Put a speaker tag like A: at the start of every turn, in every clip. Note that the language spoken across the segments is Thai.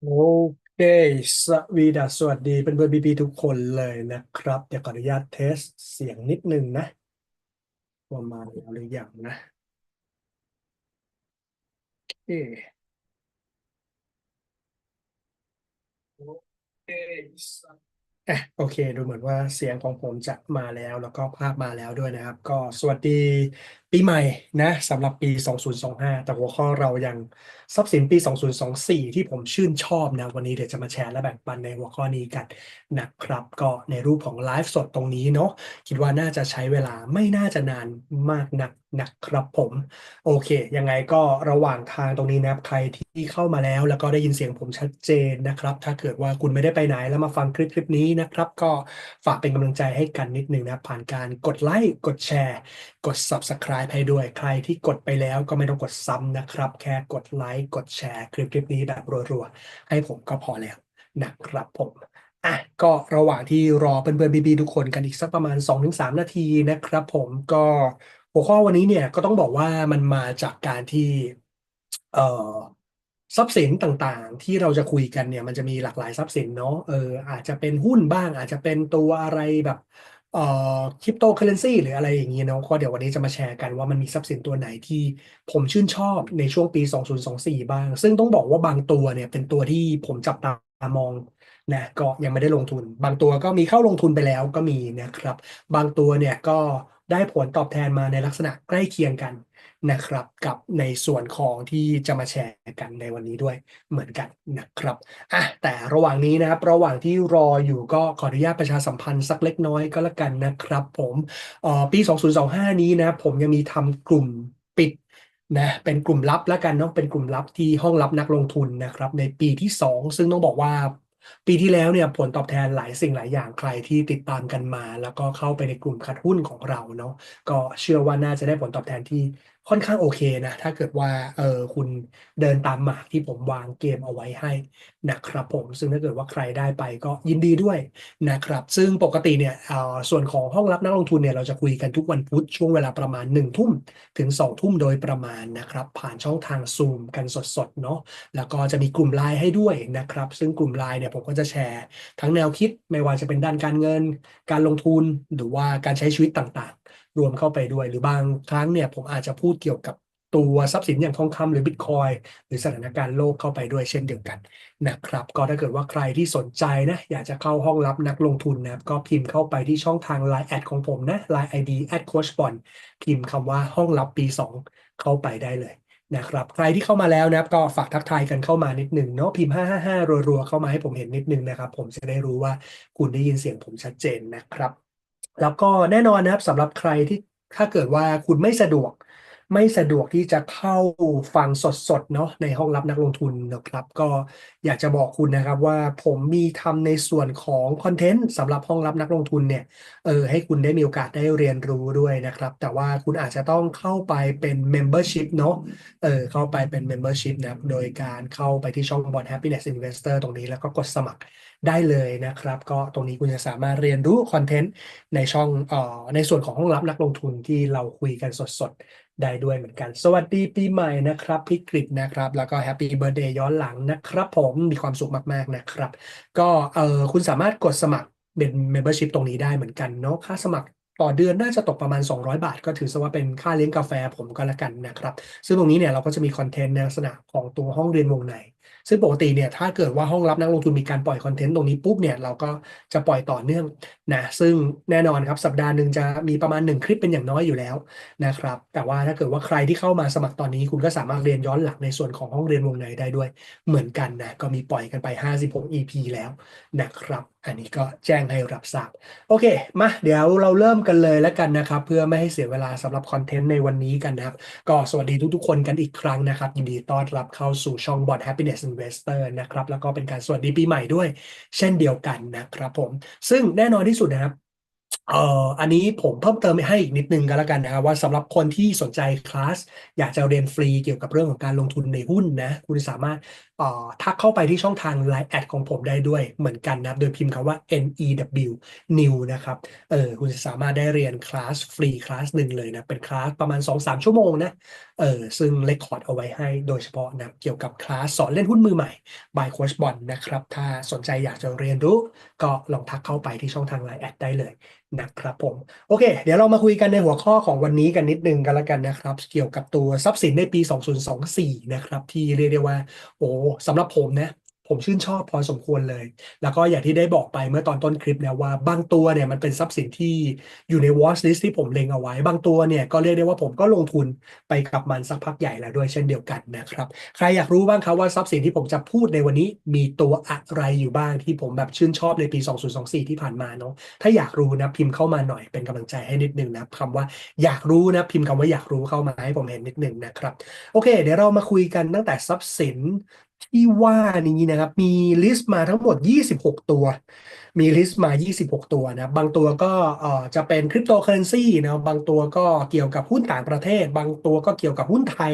A: โอเค สวีดัสสวัสดีเป็นเพื่อนบีบีทุกคนเลยนะครับ เดี๋ยวขออนุญาตเทสเสียงนิดนึงนะว่ามาแล้วหรือยังนะ โอเคโอเคอะโอเค ดูเหมือนว่าเสียงของผมจะมาแล้ว แล้วก็ภาพมาแล้วด้วยนะครับ ก็สวัสดีปีใหม่นะสำหรับปี 2025 แต่หัวข้อเรายังทรัพย์สินปี 2024 ที่ผมชื่นชอบนะ วันนี้เดี๋ยวจะมาแชร์และแบ่งปันในหัวข้อนี้กันนะครับ ก็ในรูปของไลฟ์สดตรงนี้เนาะคิดว่าน่าจะใช้เวลาไม่น่าจะนานมากนักนะครับผม โอเค ยังไงก็ระหว่างทางตรงนี้นะใครที่เข้ามาแล้ว แล้วก็ได้ยินเสียงผมชัดเจนนะครับ ถ้าเกิดว่าคุณไม่ได้ไปไหนแล้วมาฟังคลิปคลิปนี้นะครับ ก็ฝากเป็นกำลังใจให้กันนิดนึงนะผ่านการกดไลค์กดแชร์ กด Subscribe ให้ด้วยใครที่กดไปแล้วก็ไม่ต้องกดซ้ำนะครับ แค่กดไลค์กดแชร์คลิปคลิปนี้แบบรัวๆ ให้ผมก็พอแล้วนะครับผมอะก็ระหว่างที่รอเพื่อนๆบีๆทุกคนกันอีกสักประมาณ 2-3 นาทีนะครับผมก็หัวข้อวันนี้เนี่ยก็ต้องบอกว่ามันมาจากการที่เอ่อทรัพย์สินต่างๆ ที่เราจะคุยกันเนี่ยมันจะมีหลากหลายทรัพย์สินเนาะเอออาจจะเป็นหุ้นบ้าง อาจจะเป็นตัวอะไรแบบ เอ่อคริปโตเคอเรนซีหรืออะไรอย่างเงี้ยเนาะก็เดี๋ยววันนี้จะมาแชร์กันว่ามันมีทรัพย์สินตัวไหนที่ผมชื่นชอบในช่วงปี 2024 บ้าง ซึ่งต้องบอกว่าบางตัวเนี่ยเป็นตัวที่ผมจับตามองนะก็ยังไม่ได้ลงทุน บางตัวก็มีเข้าลงทุนไปแล้วก็มีนะครับ บางตัวเนี่ยก็ได้ผลตอบแทนมาในลักษณะใกล้เคียงกัน นะครับ กับในส่วนของที่จะมาแชร์กันในวันนี้ด้วยเหมือนกันนะครับอะแต่ระหว่างนี้นะครับ ระหว่างที่รออยู่ก็ขออนุญาตประชาสัมพันธ์สักเล็กน้อยก็แล้วกันนะครับ ผมอ่อปี 2025 นี้นะผมยังมีทำกลุ่มปิดนะเป็นกลุ่มลับแล้วกันเนาะเป็นกลุ่มลับที่ห้องลับนักลงทุนนะครับ ในปีที่ 2 ซึ่งต้องบอกว่าปีที่แล้วเนี่ยผลตอบแทนหลายสิ่งหลายอย่างใครที่ติดตามกันมา แล้วก็เข้าไปในกลุ่มคัดหุ้นของเราเนาะก็เชื่อว่าน่าจะได้ผลตอบแทนที่ ค่อนข้างโอเคนะ ถ้าเกิดว่าเออคุณเดินตามหมากที่ผมวางเกมเอาไว้ให้นะครับผม ซึ่งถ้าเกิดว่าใครได้ไปก็ยินดีด้วยนะครับ ซึ่งปกติเนี่ยเออส่วนของห้องรับนักลงทุนเนี่ยเราจะคุยกันทุกวันพุธช่วงเวลาประมาณ1นึ่ทุ่มถึง2องทุ่มโดยประมาณนะครับ ผ่านช่องทางซูมกันสดๆเนาะแล้วก็จะมีกลุ่มไลน์ให้ด้วยนะครับ ซึ่งกลุ่มไลน์เนี่ยผมก็จะแชร์ ทั้งแนวคิดไม่ว่าจะเป็นด้านการเงิน การลงทุนหรือว่าการใช้ชีวิตต่างๆ รวมเข้าไปด้วย หรือบางครั้งเนี่ยผมอาจจะพูดเกี่ยวกับตัวทรัพย์สินอย่างทองคำหรือบิตคอยหรือสถานการณ์โลกเข้าไปด้วยเช่นเดียวกันนะครับ ก็ถ้าเกิดว่าใครที่สนใจนะ อยากจะเข้าห้องรับนักลงทุนนะครับ ก็พิมพ์เข้าไปที่ช่องทาง Line แอดของผมนะ Line ID @coach bond พิมพ์คำว่าห้องรับปี 2 เข้าไปได้เลยนะครับ ใครที่เข้ามาแล้วนะครับก็ฝากทักทายกันเข้ามานิดหนึ่งเนาะพิมพ์ 555 รัวๆ เข้ามาให้ผมเห็นนิดนึงนะครับ ผมจะได้รู้ว่าคุณได้ยินเสียงผมชัดเจนนะครับ แล้วก็แน่นอนนะครับสำหรับใครที่ถ้าเกิดว่าคุณไม่สะดวก ไม่สะดวกที่จะเข้าฟังสดๆเนาะในห้องรับนักลงทุนนะครับ ก็อยากจะบอกคุณนะครับว่าผมมีทำในส่วนของคอนเทนต์สำหรับห้องรับนักลงทุนเนี่ยเออให้คุณได้มีโอกาสได้เรียนรู้ด้วยนะครับ แต่ว่าคุณอาจจะต้องเข้าไปเป็น Membership เนาะเออเข้าไปเป็น Membership นะครับโดยการเข้าไปที่ช่อง Bond Happiness Investor ตรงนี้แล้วก็กดสมัคร ได้เลยนะครับ ก็ตรงนี้คุณจะสามารถเรียนรู้คอนเทนต์ในช่องเอ่อในส่วนของห้องรับนักลงทุนที่เราคุยกันสดๆ ได้ด้วยเหมือนกัน สวัสดีปีใหม่นะครับพี่กฤษนะครับ แล้วก็แฮปปี้เบ t ร์เดย์ย้อนหลังนะครับ ผมมีความสุขมากๆนะครับ ก็เออคุณสามารถกดสมัครเป็น membership ตรงนี้ได้เหมือนกันเนาะค่าสมัครต่อเดือนน่าจะตกประมาณ 200 บาท ก็ถือซะว่าเป็นค่าเลี้ยงกาแฟผมก็แล้วกันนะครับ ซึ่งตรงนี้เนี่ยเราก็จะมีคอนเทนต์ในลักษณะของตัวห้องเรียนวงใน ซึ่งปกติเนี่ยถ้าเกิดว่าห้องรับนักลงทุนมีการปล่อยคอนเทนต์ตรงนี้ปุ๊บเนี่ยเราก็จะปล่อยต่อเนื่องนะซึ่งแน่นอนครับสัปดาห์หนึ่งจะมีประมาณ 1 คลิปเป็นอย่างน้อยอยู่แล้วนะครับแต่ว่าถ้าเกิดว่าใครที่เข้ามาสมัครตอนนี้ คุณก็สามารถเรียนย้อนหลังในส่วนของห้องเรียนวงในได้ด้วย เหมือนกันนะก็มีปล่อยกันไป 56 EP แล้วนะครับอันนี้ก็แจ้งให้รับทราบ โอเค มาเดี๋ยวเราเริ่มกันเลยแล้วกันนะครับ เพื่อไม่ให้เสียเวลาสำหรับคอนเทนต์ในวันนี้กันนะครับ ก็สวัสดีทุกๆคนกันอีกครั้งนะครับ ยินดีต้อนรับเข้าสู่ช่อง Bond Happiness Investor นะครับ แล้วก็เป็นการสวัสดีปีใหม่ด้วย เช่นเดียวกันนะครับผม ซึ่งแน่นอนที่สุดนะครับเอ่ออันนี้ผมเพิ่มเติมให้อีกนิดนึงก็แล้วกันนะครับว่าสำหรับคนที่สนใจคลาสอยากจะเรียนฟรีเกี่ยวกับเรื่องของการลงทุนในหุ้นนะคุณสามารถ ทักเข้าไปที่ช่องทาง Line แอดของผมได้ด้วยเหมือนกันนะโดยพิมพ์คำว่า NEW New นะครับเออคุณจะสามารถได้เรียนคลาสฟรีคลาสหนึ่งเลยนะ เป็นคลาสประมาณ 2-3 ชั่วโมงนะเออซึ่งเลคคอร์ดเอาไว้ให้โดยเฉพาะนะเกี่ยวกับคลาสสอนเล่นหุ้นมือใหม่ by Coach b o n นะครับ ถ้าสนใจอยากจะเรียนรู้ ก็ลองทักเข้าไปที่ช่องทาง Line แอดได้เลยนะครับผม โอเค เดี๋ยวเรามาคุยกันในหัวข้อของวันนี้กันนิดนึงกันละกันนะครับ เกี่ยวกับตัวทรัพย์สินในปี 2024 นะครับ ที่เรียกได้ว่า โอ้สำหรับผมนะผมชื่นชอบพอสมควรเลย แล้วก็อย่างที่ได้บอกไปเมื่อตอนต้นคลิปแล้วว่าบางตัวเนี่ยมันเป็นทรัพย์สินที่อยู่ใน watch list ที่ผมเล็งเอาไว้ บางตัวเนี่ยก็เรียกได้ว่าผมก็ลงทุนไปกับมันสักพักใหญ่แล้วด้วยเช่นเดียวกันนะครับ ใครอยากรู้บ้างครับว่าทรัพย์สินที่ผมจะพูดในวันนี้มีตัวอะไรอยู่บ้างที่ผมแบบชื่นชอบในปี 2024 ที่ผ่านมาเนาะ ถ้าอยากรู้นะพิมพ์เข้ามาหน่อยเป็นกำลังใจให้นิดนึงนะคำว่าอยากรู้นะพิมพ์คำว่าอยากรู้เข้ามาให้ผมเห็นนิดนึงนะครับ โอเค เดี๋ยวเรามาคุยกันตั้งแต่ทรัพย์สิน ที่ว่านี้นะครับ มีลิสต์มาทั้งหมด 26 ตัว มีลิสต์มา 26 ตัวนะบางตัวก็จะเป็นคริปโตเคอเรนซีนะบางตัวก็เกี่ยวกับหุ้นต่างประเทศ บางตัวก็เกี่ยวกับหุ้นไทย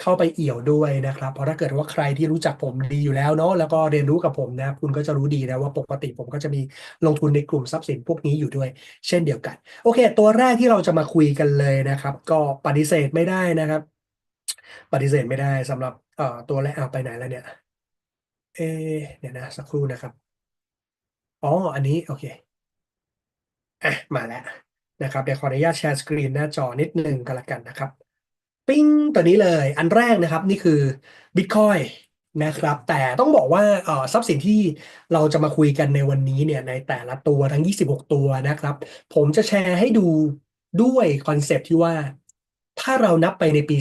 A: เข้าไปเอี่ยวด้วยนะครับ เพราะถ้าเกิดว่าใครที่รู้จักผมดีอยู่แล้วเนาะแล้วก็เรียนรู้กับผมนะคุณก็จะรู้ดีนะว่าปกติผมก็จะมีลงทุนในกลุ่มทรัพย์สินพวกนี้อยู่ด้วย เช่นเดียวกัน โอเค ตัวแรกที่เราจะมาคุยกันเลยนะครับ ก็ปฏิเสธไม่ได้นะครับ ปฏิเสธไม่ได้สำหรับ อ่อตัวแรกเอาไปไหนแล้วเนี่ย เอเดี๋ยวนะ สักครู่นะครับ อ๋อ อันนี้ โอเค อะ มาแล้วนะครับเดี๋ยวขออนุญาตแชร์สกรีนหน้าจอนิดนึงกันละกันนะครับ ปิ้งตัวนี้เลยอันแรกนะครับนี่คือ Bitcoin นะครับ แต่ต้องบอกว่าเออทรัพย์สินที่เราจะมาคุยกันในวันนี้เนี่ยในแต่ละตัวทั้ง 26 ตัวนะครับ ผมจะแชร์ให้ดูด้วยคอนเซปที่ว่า ถ้าเรานับไปในปี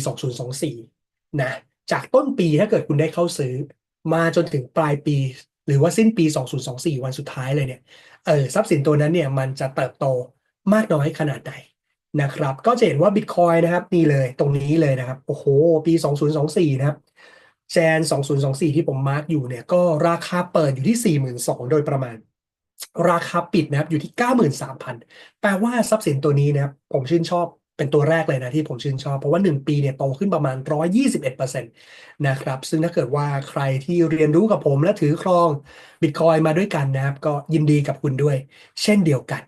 A: 2024 นะ จากต้นปีถ้าเกิดคุณได้เข้าซื้อ มาจนถึงปลายปี หรือว่าสิ้นปี 2024 วันสุดท้ายเลยเนี่ยเออทรัพย์สินตัวนั้นเนี่ยมันจะเติบโตมากน้อยขนาดไหนนะครับ ก็จะเห็นว่า Bitcoin นะครับนี่เลยตรงนี้เลยนะครับ โอ้โห ปี 2024 นะครับแจน2024 ที่ผมมาร์กอยู่เนี่ยก็ราคาเปิดอยู่ที่ 42,000 โดยประมาณ ราคาปิดนะครับอยู่ที่ 93,000 แปลว่าทรัพย์สินตัวนี้นะครับผมชื่นชอบ เป็นตัวแรกเลยนะที่ผมชื่นชอบ เพราะว่า 1 ปีเนี่ยโตขึ้นประมาณ 121%นะครับ ซึ่งถ้าเกิดว่าใครที่เรียนรู้กับผมและถือครอง Bitcoin มาด้วยกันนะครับ ก็ยินดีกับคุณด้วย เช่นเดียวกัน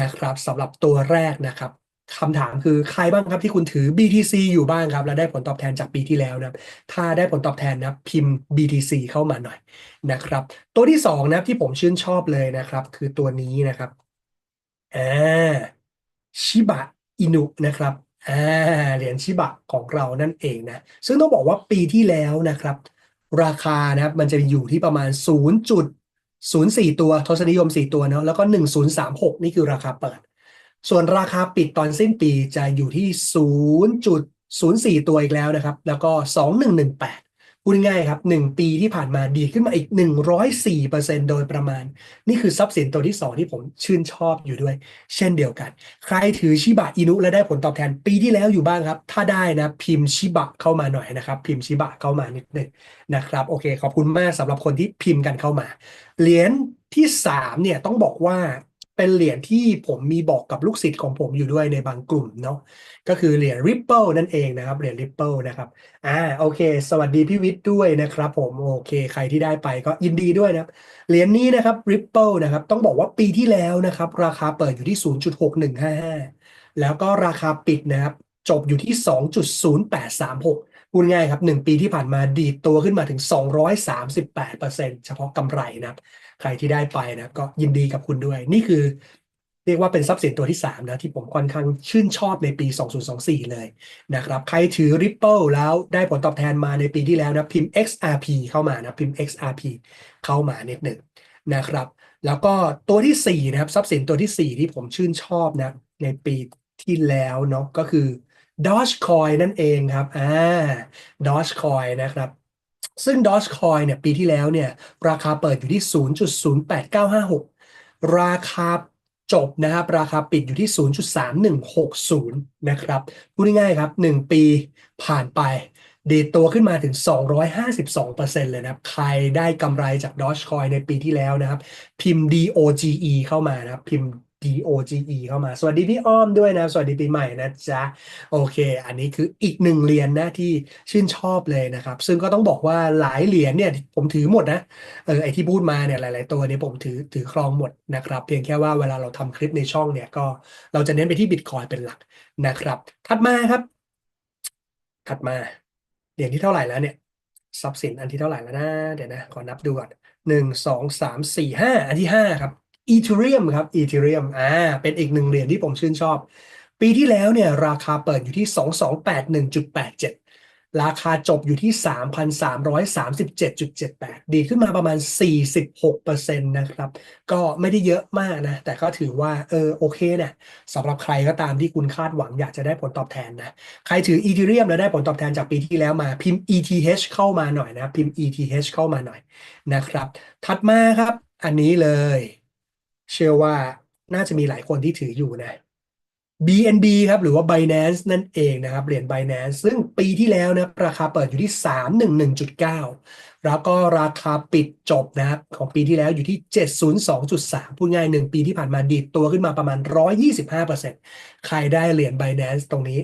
A: นะครับสำหรับตัวแรกนะครับคำถามคือใครบ้างครับที่คุณถือ BTC อยู่บ้างครับ และได้ผลตอบแทนจากปีที่แล้วนะถ้าได้ผลตอบแทนนะพิมพ์ BTC เข้ามาหน่อยนะครับ ตัวที่สองนะที่ผมชื่นชอบเลยนะครับ คือตัวนี้นะครับอ่าชิบะ อินุนะครับอ่าเหรียญชิบะของเรานั่นเองนะซึ่งต้องบอกว่าปีที่แล้วนะครับ ราคานะครับมันจะอยู่ที่ประมาณ 0.04 ตัวทศนิยม 4 ตัวเนาะแล้วก็ 1036 นี่คือราคาเปิด ส่วนราคาปิดตอนสิ้นปีจะอยู่ที่ 0.04 ตัวอีกแล้วนะครับ แล้วก็ 2118 พูดง่ายครับ 1 ปีที่ผ่านมาดีขึ้นมาอีก 104%โดยประมาณ นี่คือทรัพย์สินตัวที่ 2 ที่ผมชื่นชอบอยู่ด้วย เช่นเดียวกัน ใครถือชิบะอินุและได้ผลตอบแทนปีที่แล้วอยู่บ้างครับ ถ้าได้นะพิมพ์ชิบะเข้ามาหน่อยนะครับ พิมพ์ชิบะเข้ามานิดนึงนะครับโอเคขอบคุณมากสำหรับคนที่พิมพ์กันเข้ามา เหรียญที่3เนี่ยต้องบอกว่า เป็นเหรียญที่ผมมีบอกกับลูกศิษย์ของผมอยู่ด้วยในบางกลุ่มเนาะก็คือเหรียญ Ripple นั่นเองนะครับเหรียญ Ripple นะครับอ่าโอเค สวัสดีพี่วิทย์ด้วยนะครับ ผมโอเค ใครที่ได้ไปก็ยินดีด้วยนะครับเหรียญนี้นะครับ Ripple นะครับต้องบอกว่าปีที่แล้วนะครับ ราคาเปิดอยู่ที่ 0.6155 แล้วก็ราคาปิดนะครับจบอยู่ที่ 2.0836พูดง่ายครับ 1 ปีที่ผ่านมาดีดตัวขึ้นมาถึง 238%เฉพาะกำไรนะครับ ใครที่ได้ไปนะก็ยินดีกับคุณด้วย นี่คือ เรียกว่าเป็นทรัพย์สินตัวที่ 3 นะที่ผมค่อนข้างชื่นชอบในปี 2024 เลยนะครับ ใครถือ Ripple แล้วได้ผลตอบแทนมาในปีที่แล้วนะพิมพ์ XRP เข้ามานะพิมพ์ XRP เข้ามานิดหนึ่งนะครับแล้วก็ตัวที่4นะครับทรัพย์สินตัวที่ 4 ที่ผมชื่นชอบนะในปีที่แล้วเนาะก็คือ Dogecoin นั่นเองครับอ่า Dogecoin นะครับ ซึ่ง Dogecoin เนี่ยปีที่แล้วเนี่ยราคาเปิดอยู่ที่ 0.08956 ราคาจบนะครับราคาปิดอยู่ที่ 0.3160 นะครับพูดง่ายๆครับ 1 ปีผ่านไป ดีตัวขึ้นมาถึง 252%เลยนะครับ ใครได้กำไรจาก Dogecoin ในปีที่แล้วนะครับ พิมพ์ DOGE เข้ามานะครับ พิมพ์ DOGE เข้ามา สวัสดีพี่อ้อมด้วยนะ สวัสดีปีใหม่นะจ๊ะ โอเค อันนี้คืออีกหนึ่งเหรียญนะที่ชื่นชอบเลยนะครับ ซึ่งก็ต้องบอกว่าหลายเหรียญเนี่ยผมถือหมดนะ เออไอที่พูดมาเนี่ยหลาย ๆ ตัวเนี่ยผมถือถือครองหมดนะครับ เพียงแค่ว่าเวลาเราทำคลิปในช่องเนี่ยก็เราจะเน้นไปที่บิตคอยเป็นหลักนะครับ ถัดมาครับ ถัดมาเหรียญที่เท่าไหร่แล้วเนี่ยทรัพย์สินอันที่เท่าไหร่แล้วนะเดี๋ยวนะขอนับดูก่อนหนึ่งสองสามสี่ห้าอันที่ห้าครับ อีเทเรียมครับอีเทเรียมอ่าเป็นอีกหนึ่งเหรียญที่ผมชื่นชอบ ปีที่แล้วเนี่ยราคาเปิดอยู่ที่สองสองแปดหนึ่งจุดแปดเจ็ดราคาจบอยู่ที่สามพันสามร้อยสามสิบเจ็ดจุดเจ็ดแปดดีขึ้นมาประมาณสี่สิบหกเปอร์เซ็นต์นะครับ ก็ไม่ได้เยอะมากนะ แต่ก็ถือว่าเออโอเคเนี่ยสำหรับใครก็ตามที่คุณคาดหวังอยากจะได้ผลตอบแทนนะ ใครถือ Ethereum แล้วได้ผลตอบแทนจากปีที่แล้วมาพิมพ์ ETH เข้ามาหน่อยนะ พิมพ์ ETH เข้ามาหน่อยนะครับ ถัดมาครับอันนี้เลย เชื่อว่าน่าจะมีหลายคนที่ถืออยู่นะ BNB ครับหรือว่า Binance นั่นเองนะครับเหรียญ Binance ซึ่งปีที่แล้วนะราคาเปิดอยู่ที่ 311.9 แล้วก็ราคาปิดจบนะครับของปีที่แล้วอยู่ที่ 702.3 พูดง่ายหนึ่งปีที่ผ่านมาดีดตัวขึ้นมาประมาณ 125%ใครได้เหรียญ Binance ตรงนี้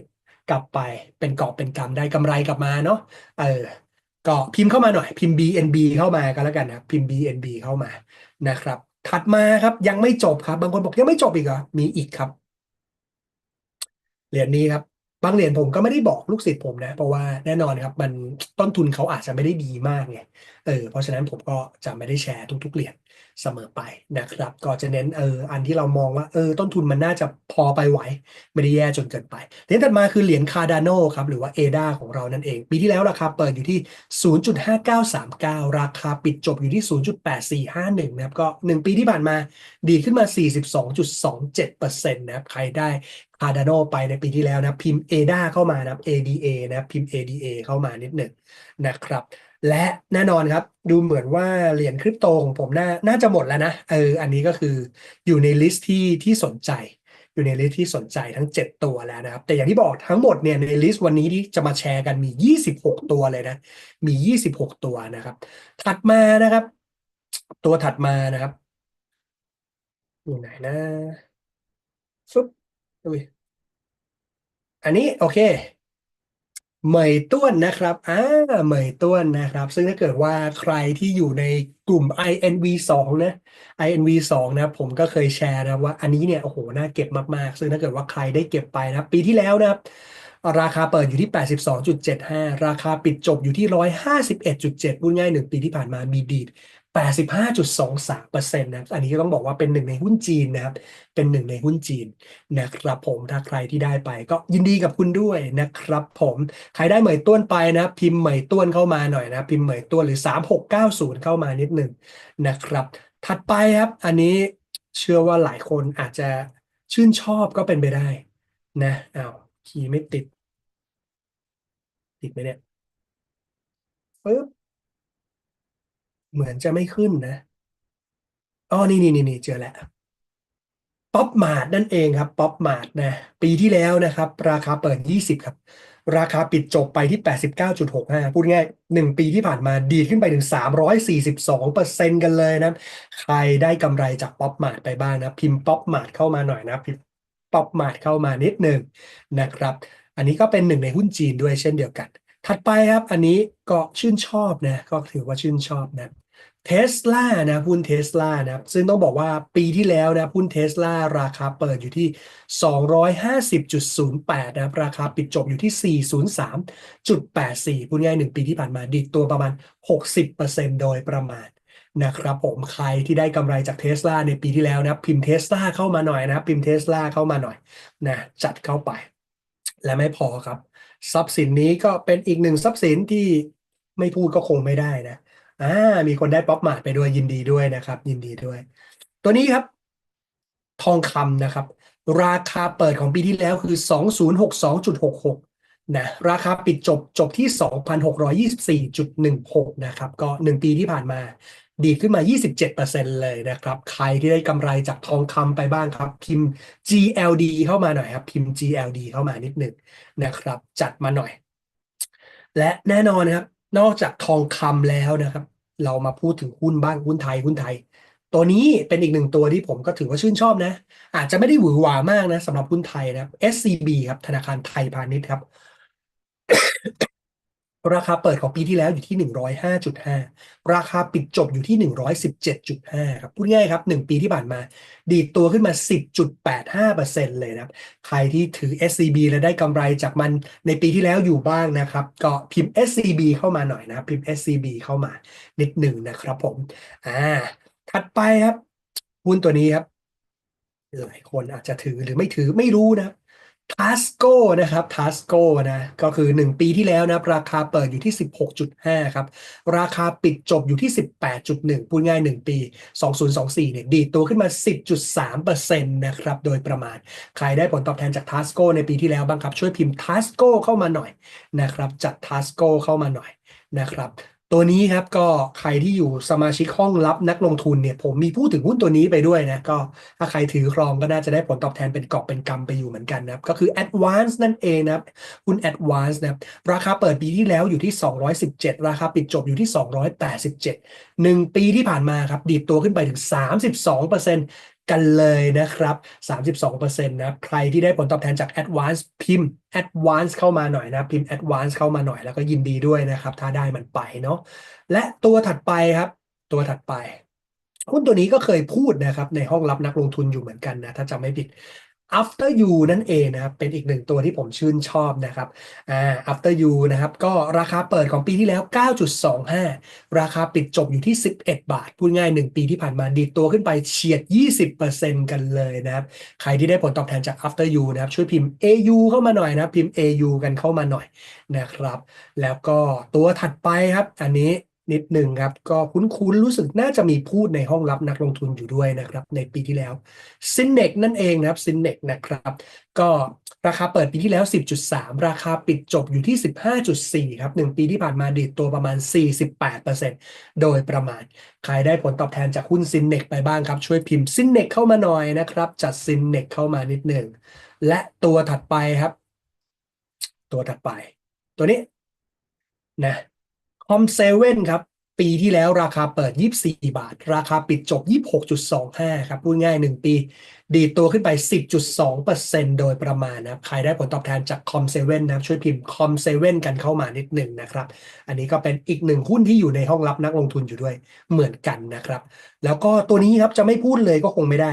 A: กลับไปเป็นกอบเป็นกำได้กำไรกลับมาเนาะเออก็พิมพ์เข้ามาหน่อยพิมพ์ BNB เข้ามากันแล้วกันนะพิมพ์ BNB เข้ามานะครับ ถัดมาครับยังไม่จบครับ บางคนบอกยังไม่จบอีกเหรอมีอีกครับ เหรียญนี้ครับ บางเหรียญผมก็ไม่ได้บอกลูกศิษย์ผมนะ เพราะว่าแน่นอนครับ มันต้นทุนเขาอาจจะไม่ได้ดีมากไงเออเพราะฉะนั้นผมก็จะไม่ได้แชร์ทุกๆเหรียญ เสมอไปนะครับ ก็จะเน้นเอออันที่เรามองว่าเออต้นทุนมันน่าจะพอไปไหว ไม่ได้แย่จนเกินไปเหรียญถัดมาคือเหรียญคาร์ดานครับหรือว่า ADA ของเรานั่นเอง ปีที่แล้วราคาเปิดอยู่ที่ 0.5939 ราคาปิดจบอยู่ที่ 0.8451 นะครับ ก็ 1 ปีที่ผ่านมาดีขึ้นมา 42.27%นะครับ ใครได้คาร์ดานไปในปีที่แล้วนะพิมพ์ ADA เข้ามานะ ADA นะพิมพ์ ADA เข้ามานิดหนึ่งนะครับ และแน่นอนครับ ดูเหมือนว่าเหรียญคริปโตของผมน่าน่าจะหมดแล้วนะเอออันนี้ก็คืออยู่ในลิสต์ที่ที่สนใจ อยู่ในลิสต์ที่สนใจทั้ง 7 ตัวแล้วนะครับ แต่อย่างที่บอกทั้งหมดเนี่ยในลิสต์วันนี้ที่จะมาแชร์กันมี 26 ตัวเลยนะ มี 26 ตัวนะครับ ถัดมานะครับ ตัวถัดมานะครับอยู่ไหนนะฟึบอุ้ยอันนี้โอเค เหมยต้วนนะครับ อ่า เหมยต้วนนะครับ ซึ่งถ้าเกิดว่าใครที่อยู่ในกลุ่ม INV 2นะ INV 2นะ ผมก็เคยแชร์นะว่าอันนี้เนี่ย โอ้โห น่าเก็บมาก ๆ ซึ่งถ้าเกิดว่าใครได้เก็บไปนะ ปีที่แล้วนะครับ ราคาเปิดอยู่ที่ 82.75 ราคาปิดจบอยู่ที่ 151.7พูดง่ายหนึ่งปีที่ผ่านมามีดีด 85.23%นะครับอันนี้ก็ต้องบอกว่าเป็นหนึ่งในหุ้นจีนนะครับ เป็นหนึ่งในหุ้นจีนนะครับผมถ้าใครที่ได้ไปก็ยินดีกับคุณด้วยนะครับผมใครได้เหมยต้วนไปนะพิมพ์เหมยต้วนเข้ามาหน่อยนะพิมพ์เหมยต้วนหรือ 3690 เข้ามานิดหนึ่งนะครับ ถัดไปครับอันนี้เชื่อว่าหลายคนอาจจะชื่นชอบก็เป็นไปได้นะอ้าวคีย์ไม่ติด ติดไหมเนี่ยปึ๊บ เหมือนจะไม่ขึ้นนะอ๋อนี่นี่นี่เจอแล้วป๊อปมาร์ทนั่นเองครับป๊อปมาร์ทนะ ปีที่แล้วนะครับ ราคาเปิด 20 ครับ ราคาปิดจบไปที่ 89.65 พูดง่ายหนึ่งปีที่ผ่านมาดีขึ้นไปถึง 342เปอร์เซนต์กันเลยนะ ใครได้กำไรจากป๊อปมาร์ทไปบ้างนะ พิมพ์ป๊อปมาร์ทเข้ามาหน่อยนะ พิมพ์ป๊อปมาร์ทเข้ามานิดหนึ่งนะครับ อันนี้ก็เป็นหนึ่งในหุ้นจีนด้วยเช่นเดียวกัน ถัดไปครับ อันนี้ก็ชื่นชอบนะ ก็ถือว่าชื่นชอบนะ เทสลานะหุ้นเทสลานะซึ่งต้องบอกว่าปีที่แล้วนะหุ้นเทสลาราคาเปิดอยู่ที่ 250.08นะครับราคาปิดจบอยู่ที่ 403.84พูดง่ายหนึ่งปีที่ผ่านมาดีดตัวประมาณ 60%โดยประมาณนะครับผมใครที่ได้กำไรจากเทสลาในปีที่แล้วนะพิมพ์เทสลาเข้ามาหน่อยนะพิมพ์เทสลาเข้ามาหน่อยนะจัดเข้าไป และไม่พอครับ ทรัพย์สินนี้ก็เป็นอีกหนึ่งทรัพย์สินที่ไม่พูดก็คงไม่ได้นะ อ่ามีคนได้ป๊อปมาร์ทไปด้วยยินดีด้วยนะครับ ยินดีด้วย ตัวนี้ครับ ทองคำนะครับ ราคาเปิดของปีที่แล้วคือ 2062.66 นะ ราคาปิดจบจบที่ 2,624.16 นะครับ ก็ 1 ปีที่ผ่านมา ดีขึ้นมา 27%เลยนะครับ ใครที่ได้กำไรจากทองคำไปบ้างครับ พิมพ์ GLD เข้ามาหน่อยครับ พิมพ์ GLD เข้ามานิดหนึ่งนะครับ จัดมาหน่อย และแน่นอนครับ นอกจากทองคำแล้วนะครับ เรามาพูดถึงหุ้นบ้างหุ้นไทยหุ้นไทย ตัวนี้เป็นอีกหนึ่งตัวที่ผมก็ถือว่าชื่นชอบนะ อาจจะไม่ได้หวือหวามากนะสำหรับหุ้นไทยนะครับ SCB ครับธนาคารไทยพาณิชย์ครับ ราคาเปิดของปีที่แล้วอยู่ที่ 105.5 ราคาปิดจบอยู่ที่ 117.5 ครับพูดง่ายครับ 1 ปีที่ผ่านมา ดีดตัวขึ้นมา 10.85%เลยนะครับ ใครที่ถือ SCB และได้กำไรจากมันในปีที่แล้วอยู่บ้างนะครับ ก็พิมพ์ SCB เข้ามาหน่อยนะพิมพ์ SCB เข้ามานิดหนึ่งนะครับผมอ่าถัดไปครับหุ้นตัวนี้ครับหลายคนอาจจะถือหรือไม่ถือไม่รู้นะครับ ทัสโก้นะครับทัสโก้นะก็คือ 1 ปีที่แล้วนะราคาเปิดอยู่ที่ 16.5 ครับ ราคาปิดจบอยู่ที่ 18.1 พูดง่าย 1 ปี 2024 เนี่ย ดีดตัวขึ้นมา 10.3%นะครับ โดยประมาณ ใครได้ผลตอบแทนจากทัสโก้ในปีที่แล้วบ้างครับ ช่วยพิมพ์ทัสโก้เข้ามาหน่อยนะครับจัดทัสโก้เข้ามาหน่อยนะครับ ตัวนี้ครับก็ใครที่อยู่สมาชิกห้องรับนักลงทุนเนี่ย ผมมีพูดถึงหุ้นตัวนี้ไปด้วยนะ ก็ถ้าใครถือครองก็น่าจะได้ผลตอบแทนเป็นกอบเป็นกำไปอยู่เหมือนกันนะครับ ก็คือ Advance นั่นเองนะครับหุ้น Advance นะครับราคาเปิดปีที่แล้วอยู่ที่ 217 ราคาปิดจบอยู่ที่ 287 1 ปีที่ผ่านมาครับดีดตัวขึ้นไปถึง 32% กันเลยนะครับ 32%นะ ใครที่ได้ผลตอบแทนจาก Advance พิมพ์ Advance เข้ามาหน่อยนะ พิมพ์ Advance เข้ามาหน่อยแล้วก็ยินดีด้วยนะครับ ถ้าได้มันไปเนาะ และตัวถัดไปครับ ตัวถัดไปหุ้นตัวนี้ก็เคยพูดนะครับในห้องรับนักลงทุนอยู่เหมือนกันนะ ถ้าจำไม่ผิด After You นั่นเองนะครับ เป็นอีกหนึ่งตัวที่ผมชื่นชอบนะครับอ่า After You นะครับ ก็ราคาเปิดของปีที่แล้ว 9.25 ราคาปิดจบอยู่ที่ 11 บาท พูดง่าย 1 ปีที่ผ่านมาดีตัวขึ้นไปเฉียด 20%กันเลยนะครับ ใครที่ได้ผลตอบแทนจาก After You นะครับ ช่วยพิมพ์ AU เข้ามาหน่อยนะ พิมพ์ AU กันเข้ามาหน่อยนะครับ แล้วก็ตัวถัดไปครับ อันนี้ นิดหนึ่งครับ ก็คุ้นๆรู้สึกน่าจะมีพูดในห้องรับนักลงทุนอยู่ด้วยนะครับ ในปีที่แล้วซินเนกนั่นเองนะครับซินเนกนะครับ ก็ราคาเปิดปีที่แล้ว 10.3 ราคาปิดจบอยู่ที่ 15.4 ครับ1ปีที่ผ่านมาดีดตัวประมาณ 48%โดยประมาณ ใครได้ผลตอบแทนจากหุ้นซินเนกไปบ้างครับ ช่วยพิมพ์ซินเนกเข้ามาหน่อยนะครับ จัดซินเนกเข้ามานิดหนึ่งและตัวถัดไปครับ ตัวถัดไป ตัวนี้นะ คอมเซเว่นครับ ปีที่แล้วราคาเปิด 24 บาท ราคาปิดจบ 26.25 ครับ พูดง่าย 1 ปี ดีตัวขึ้นไป 10.2%โดยประมาณนะครับใครได้ผลตอบแทนจากคอมเซเว่นนะครับ ช่วยพิมพ์คอมเซเว่นกันเข้ามานิดหนึ่งนะครับ อันนี้ก็เป็นอีกหนึ่งหุ้นที่อยู่ในห้องรับนักลงทุนอยู่ด้วยเหมือนกันนะครับ แล้วก็ตัวนี้ครับจะไม่พูดเลยก็คงไม่ได้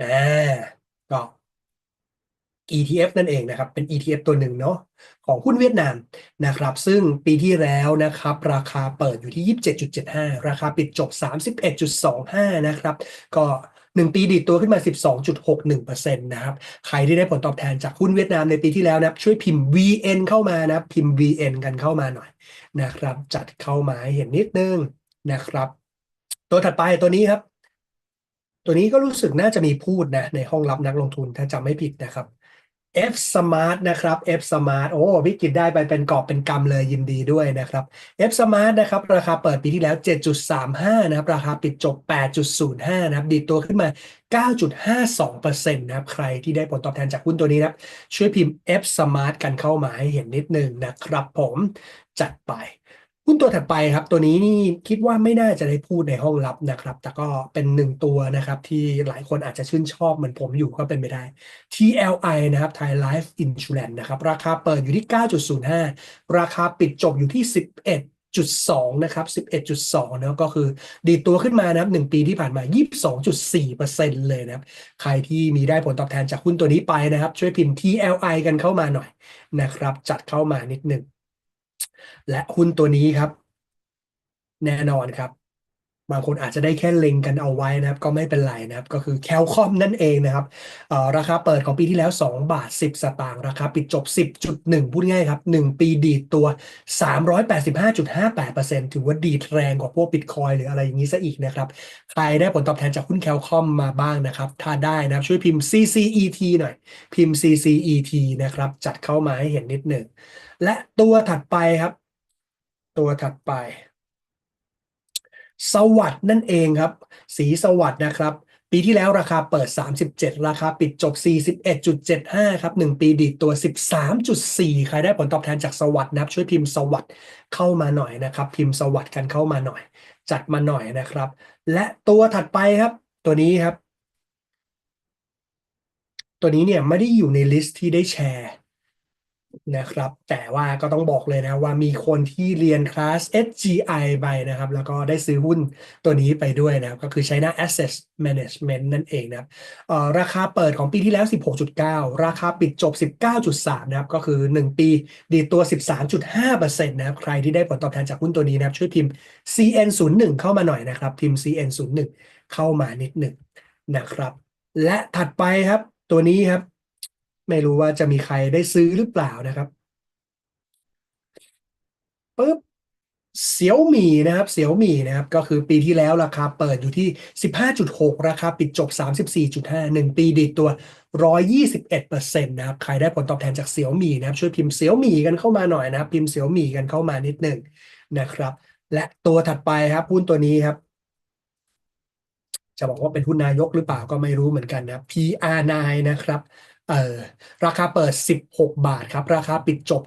A: อ่าก็ ETF นั่นเองนะครับ เป็น ETF ตัวหนึ่งเนาะของหุ้นเวียดนามนะครับ ซึ่งปีที่แล้วนะครับ ราคาเปิดอยู่ที่ 27.75 ราคาปิดจบ 31.25 นะครับ ก็ 1 ปีดีดตัวขึ้นมา 12.61%นะครับ ใครที่ได้ผลตอบแทนจากหุ้นเวียดนามในปีที่แล้วนะช่วยพิมพ์ VN เข้ามานะ พิมพ์ VN กันเข้ามาหน่อยนะครับ จัดเข้ามาให้เห็นนิดนึงนะครับ ตัวถัดไปตัวนี้ครับ ตัวนี้ก็รู้สึกน่าจะมีพูดนะในห้องรับนักลงทุนถ้าจำไม่ผิดนะครับ F Smart นะครับ F Smart โอ้พี่กิจได้ไปเป็นกอบเป็นกำเลยยินดีด้วยนะครับ F Smart นะครับ ราคาเปิดปีที่แล้ว 7.35 นะครับ ราคาปิดจบ 8.05 นะครับ ดีตัวขึ้นมา 9.52%นะครับ ใครที่ได้ผลตอบแทนจากหุ้นตัวนี้นะครับ ช่วยพิมพ์ F Smart กันเข้ามาให้เห็นนิดนึงนะครับผมจัดไป หุ้นตัวถัดไปครับ ตัวนี้นี่คิดว่าไม่น่าจะได้พูดในห้องลับนะครับ แต่ก็เป็นหนึ่งตัวนะครับที่หลายคนอาจจะชื่นชอบเหมือนผมอยู่ก็เป็นไปได้ TLI นะครับ Thai Life Insurance นะครับ ราคาเปิดอยู่ที่ 9.05 ราคาปิดจบอยู่ที่ 11จุดสองนะครับสิบเอ็ดจุดสองนะก็คือดีตัวขึ้นมานะครับหนึ่งปีที่ผ่านมายี่สองจุดสี่เปอร์เซ็นต์เลยนะครับ ใครที่มีได้ผลตอบแทนจากหุ้นตัวนี้ไปนะครับ ช่วยพิมพ์ TLI กันเข้ามาหน่อยนะครับ จัดเข้ามานิดหนึ่ง และหุ้นตัวนี้ครับ แน่นอนครับ บางคนอาจจะได้แค่เล็งกันเอาไว้นะครับ ก็ไม่เป็นไรนะครับ ก็คือแคลคอมนั่นเองนะครับราคาเปิดของปีที่แล้ว 2 บาท 10 สตางค์ราคาปิดจบ 10.1 พูดง่ายครับ 1 ปีดีดตัว 385.58%ถือว่าดีดแรงกว่าพวกบิตคอยหรืออะไรอย่างนี้ซะอีกนะครับ ใครได้ผลตอบแทนจากหุ้นแคลคอมมาบ้างนะครับ ถ้าได้นะครับช่วยพิมพ์ CCET หน่อย พิมพ์ CCET นะครับจัดเข้ามาให้เห็นนิดหนึ่ง และตัวถัดไปครับ ตัวถัดไป สวัสด์นั่นเองครับ สีสวัสด์นะครับ ปีที่แล้วราคาเปิด 37 ราคาปิดจบ 41.75 ครับ 1 ปีดีตัว 13.4 ใครได้ผลตอบแทนจากสวัสด์นะครับ ช่วยพิมพ์สวัสด์เข้ามาหน่อยนะครับ พิมพ์สวัสด์กันเข้ามาหน่อย จัดมาหน่อยนะครับ และตัวถัดไปครับ ตัวนี้ครับ ตัวนี้เนี่ยไม่ได้อยู่ในลิสต์ที่ได้แชร์ นะครับ แต่ว่าก็ต้องบอกเลยนะว่ามีคนที่เรียนคลาส SGI ไปนะครับ แล้วก็ได้ซื้อหุ้นตัวนี้ไปด้วยนะครับ ก็คือ China Asset Management นั่นเองนะครับเอ่อราคาเปิดของปีที่แล้ว 16.9 ราคาปิดจบ 19.3 นะครับ ก็คือ 1 ปีดีตัว 13.5%นะครับ ใครที่ได้ผลตอบแทนจากหุ้นตัวนี้นะครับ ช่วยพิมพ์ CN01 เข้ามาหน่อยนะครับ พิมพ์ CN01 เข้ามานิดหนึ่งนะครับ และถัดไปครับตัวนี้ครับ ไม่รู้ว่าจะมีใครได้ซื้อหรือเปล่านะครับปุ๊บเสี่ยวหมี่นะครับเสี่ยวหมี่นะครับ ก็คือปีที่แล้วราคาเปิดอยู่ที่ 15.6 ราคาปิดจบ 34.5 1 ปีดีดตัว 121%นะครับ ใครได้ผลตอบแทนจากเสี่ยวหมี่นะครับ ช่วยพิมพ์เสี่ยวหมี่กันเข้ามาหน่อยนะครับ พิมพ์เสี่ยวหมี่กันเข้ามานิดหนึ่งนะครับ และตัวถัดไปครับหุ้นตัวนี้ครับ จะบอกว่าเป็นหุ้นนายกหรือเปล่าก็ไม่รู้เหมือนกันนะ PR9 นะครับ เออราคาเปิด 16 บาทครับ ราคาปิดจบ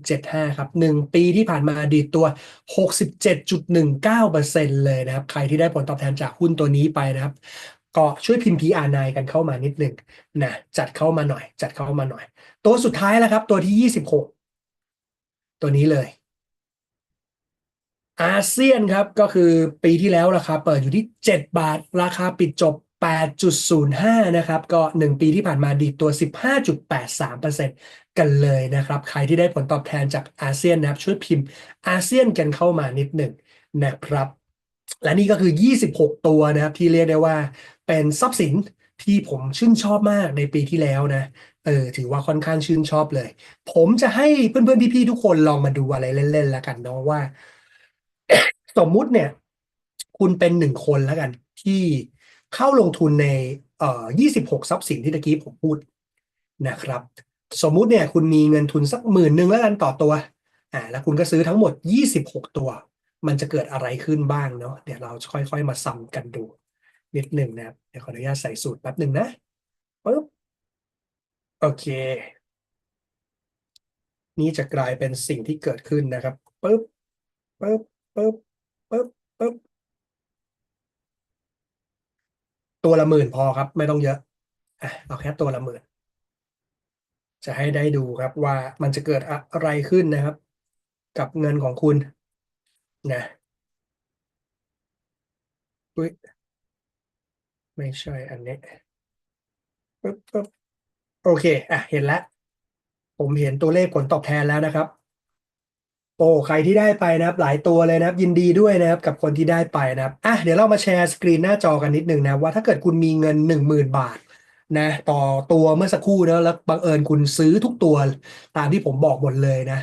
A: 26.75 ครับ 1 ปีที่ผ่านมาดีตัว 67.19%เลยนะครับ ใครที่ได้ผลตอบแทนจากหุ้นตัวนี้ไปนะครับ ก็ช่วยพิมพ์ PR9 กันเข้ามานิดหนึ่งนะจัดเข้ามาหน่อย จัดเข้ามาหน่อย ตัวสุดท้ายแล้วครับ ตัวที่ 26 ตัวนี้เลย อาเซียนครับก็คือปีที่แล้วราคาเปิดอยู่ที่ 7 บาท ราคาปิดจบ 8.05 นะครับ ก็ 1 ปีที่ผ่านมาดีตัว 15.83%กันเลยนะครับ ใครที่ได้ผลตอบแทนจากอาเซียนนะครับช่วยพิมพ์อาเซียนกันเข้ามานิดหนึ่งนะครับ และนี่ก็คือ 26 ตัวนะครับ ที่เรียกได้ว่าเป็นทรัพย์สินที่ผมชื่นชอบมากในปีที่แล้วนะ เออ ถือว่าค่อนข้างชื่นชอบเลย ผมจะให้เพื่อนๆ พี่ๆ ทุกคนลองมาดูอะไรเล่นๆ แล้วกันเนาะว่า สมมุติเนี่ย คุณเป็นหนึ่งคนแล้วกัน ที่ เข้าลงทุนในเอ่อ26 ทรัพย์สินที่ตะกี้ผมพูดนะครับ สมมุติเนี่ยคุณมีเงินทุนสักหมื่นหนึ่งแล้วกันต่อตัวอ่าแล้วคุณก็ซื้อทั้งหมด 26 ตัว มันจะเกิดอะไรขึ้นบ้างเนาะเดี๋ยวเราค่อย ๆ มาซ้ำกันดูนิดหนึ่งนะครับเดี๋ยวขออนุญาตใส่สูตรแป๊บหนึ่งนะปึ๊บโอเค นี่จะกลายเป็นสิ่งที่เกิดขึ้นนะครับปึ๊บปึ๊บปึ๊บปึ๊บปึ๊บ ตัวละหมื่นพอครับ ไม่ต้องเยอะอะเอาแค่ตัวละหมื่นจะให้ได้ดูครับว่ามันจะเกิดอะไรขึ้นนะครับ กับเงินของคุณนะอุ๊ยไม่ใช่อันนี้ปึ๊บปึ๊บโอเค อะ เห็นแล้ว ผมเห็นตัวเลขผลตอบแทนแล้วนะครับ โอ้ใครที่ได้ไปนะครับ หลายตัวเลยนะครับ ยินดีด้วยนะครับ กับคนที่ได้ไปนะครับอะเดี๋ยวเรามาแชร์สกรีนหน้าจอกันนิดนึงนะว่าถ้าเกิดคุณมีเงินหนึ่งหมื่นบาทนะต่อตัวเมื่อสักครู่นะแล้วบังเอิญคุณซื้อทุกตัวตามที่ผมบอกหมดเลยนะ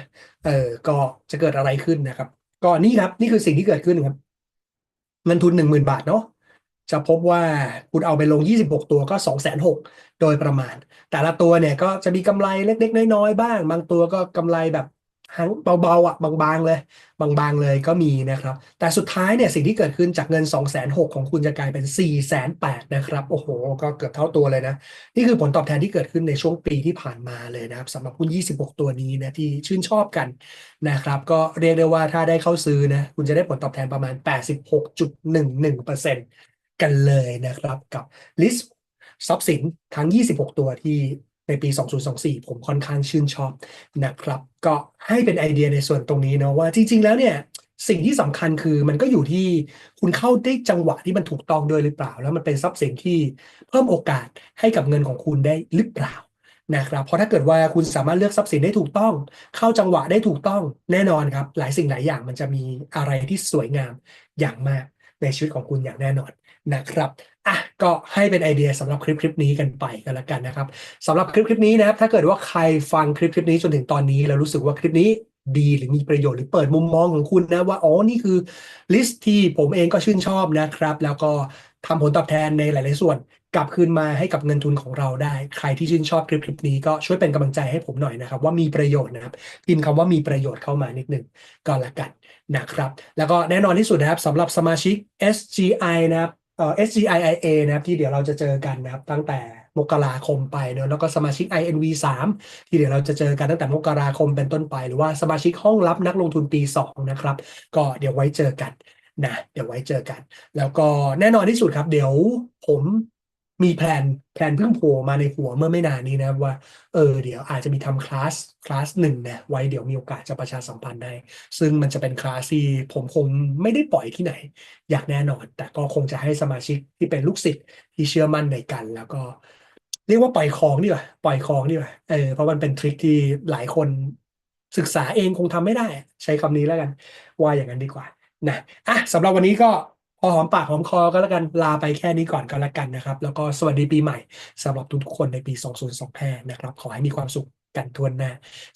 A: เออก็จะเกิดอะไรขึ้นนะครับ ก็นี่ครับนี่คือสิ่งที่เกิดขึ้นครับเงินทุนหนึ่งหมื่นบาทเนาะจะพบว่าคุณเอาไปลง 26 ตัวก็ 2 6 0 0 0โดยประมาณ แต่ละตัวเนี่ยก็จะมีกำไรเล็ก ๆ น้อย ๆ บ้าง บางตัวก็กำไรแบบ หังเบาๆอะบางๆเลย บางๆเลยก็มีนะครับ แต่สุดท้ายเนี่ยสิ่งที่เกิดขึ้นจากเงิน 2 6 0 0 0ของคุณจะกลายเป็น 4 8 0 0 0นะครับ โอ้โห ก็เกือบเท่าตัวเลยนะ นี่คือผลตอบแทนที่เกิดขึ้นในช่วงปีที่ผ่านมาเลยนะครับสำหรับหุ้น 26 ตัวนี้นะที่ชื่นชอบกันนะครับ ก็เรียกได้ว่าถ้าได้เข้าซื้อนะคุณจะได้ผลตอบแทนประมาณ 86.11%กันเลยนะครับกับลิสต์ทรัพย์สินทั้ง 26 ตัวที่ ในปี 2024 ผมค่อนข้างชื่นชอบนะครับ ก็ให้เป็นไอเดียในส่วนตรงนี้เนาะว่าจริง ๆ แล้วเนี่ยสิ่งที่สำคัญคือมันก็อยู่ที่คุณเข้าได้จังหวะที่มันถูกต้องด้วยหรือเปล่า แล้วมันเป็นทรัพย์สินที่เพิ่มโอกาสให้กับเงินของคุณได้หรือเปล่านะครับเพราะถ้าเกิดว่าคุณสามารถเลือกทรัพย์สินได้ถูกต้อง เข้าจังหวะได้ถูกต้องแน่นอนครับ หลายสิ่งหลายอย่างมันจะมีอะไรที่สวยงามอย่างมากในชีวิตของคุณอย่างแน่นอนนะครับ อะก็ให้เป็นไอเดียสำหรับคลิปคลิปนี้กันไปกันละกันนะครับสำหรับคลิปคลิปนี้นะครับ ถ้าเกิดว่าใครฟังคลิปคลิปนี้จนถึงตอนนี้ แล้วรู้สึกว่าคลิปนี้ดีหรือมีประโยชน์หรือเปิดมุมมองของคุณนะว่าอ๋อนี่คือลิสต์ที่ผมเองก็ชื่นชอบนะครับ แล้วก็ทำผลตอบแทนในหลาย ๆ ส่วนกลับคืนมาให้กับเงินทุนของเราได้ ใครที่ชื่นชอบคลิปคลิปนี้ก็ช่วยเป็นกำลังใจให้ผมหน่อยนะครับ ว่ามีประโยชน์นะครับพิมพ์คำว่ามีประโยชน์เข้ามานิดหนึ่งก็แล้วกันนะครับ แล้วก็แน่นอนที่สุดนะครับสำหรับสมาชิก SGI นะครับ เอ่อ SGIIA นะครับที่เดี๋ยวเราจะเจอกันนะครับตั้งแต่มกราคมไปเนอะแล้วก็สมาชิก INV 3 ที่เดี๋ยวเราจะเจอกันตั้งแต่มกราคมเป็นต้นไป หรือว่าสมาชิกห้องรับนักลงทุนปี 2 นะครับ ก็เดี๋ยวไว้เจอกันนะเดี๋ยวไว้เจอกัน แล้วก็แน่นอนที่สุดครับ เดี๋ยวผม มีแผนแผนเพิ่งโผล่มาในหัวเมื่อไม่นานนี้นะว่าเออเดี๋ยวอาจจะมีทำคลาสคลาสหนึ่งนะไว้เดี๋ยวมีโอกาสจะประชาสัมพันธ์ได้ ซึ่งมันจะเป็นคลาสที่ผมคงไม่ได้ปล่อยที่ไหน อยางแน่นอน แต่ก็คงจะให้สมาชิกที่เป็นลูกศิษย์ที่เชื่อมั่นในกัน แล้วก็เรียกว่าปล่อยของดีกว่าปล่อยของดีกว่าเออเพราะมันเป็นทริคที่หลายคนศึกษาเองคงทำไม่ได้ ใช้คำนี้แล้วกัน ว่าอย่างนั้นดีกว่านะอะสำหรับวันนี้ก็ พอหอมปากหอมคอก็แล้วกันลาไปแค่นี้ก่อนก็แล้วกันนะครับ แล้วก็สวัสดีปีใหม่สำหรับทุกๆคนในปี 2025นะครับ ขอให้มีความสุขกันทวนหน้า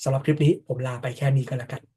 A: สำหรับคลิปนี้ผมลาไปแค่นี้ก็แล้วกัน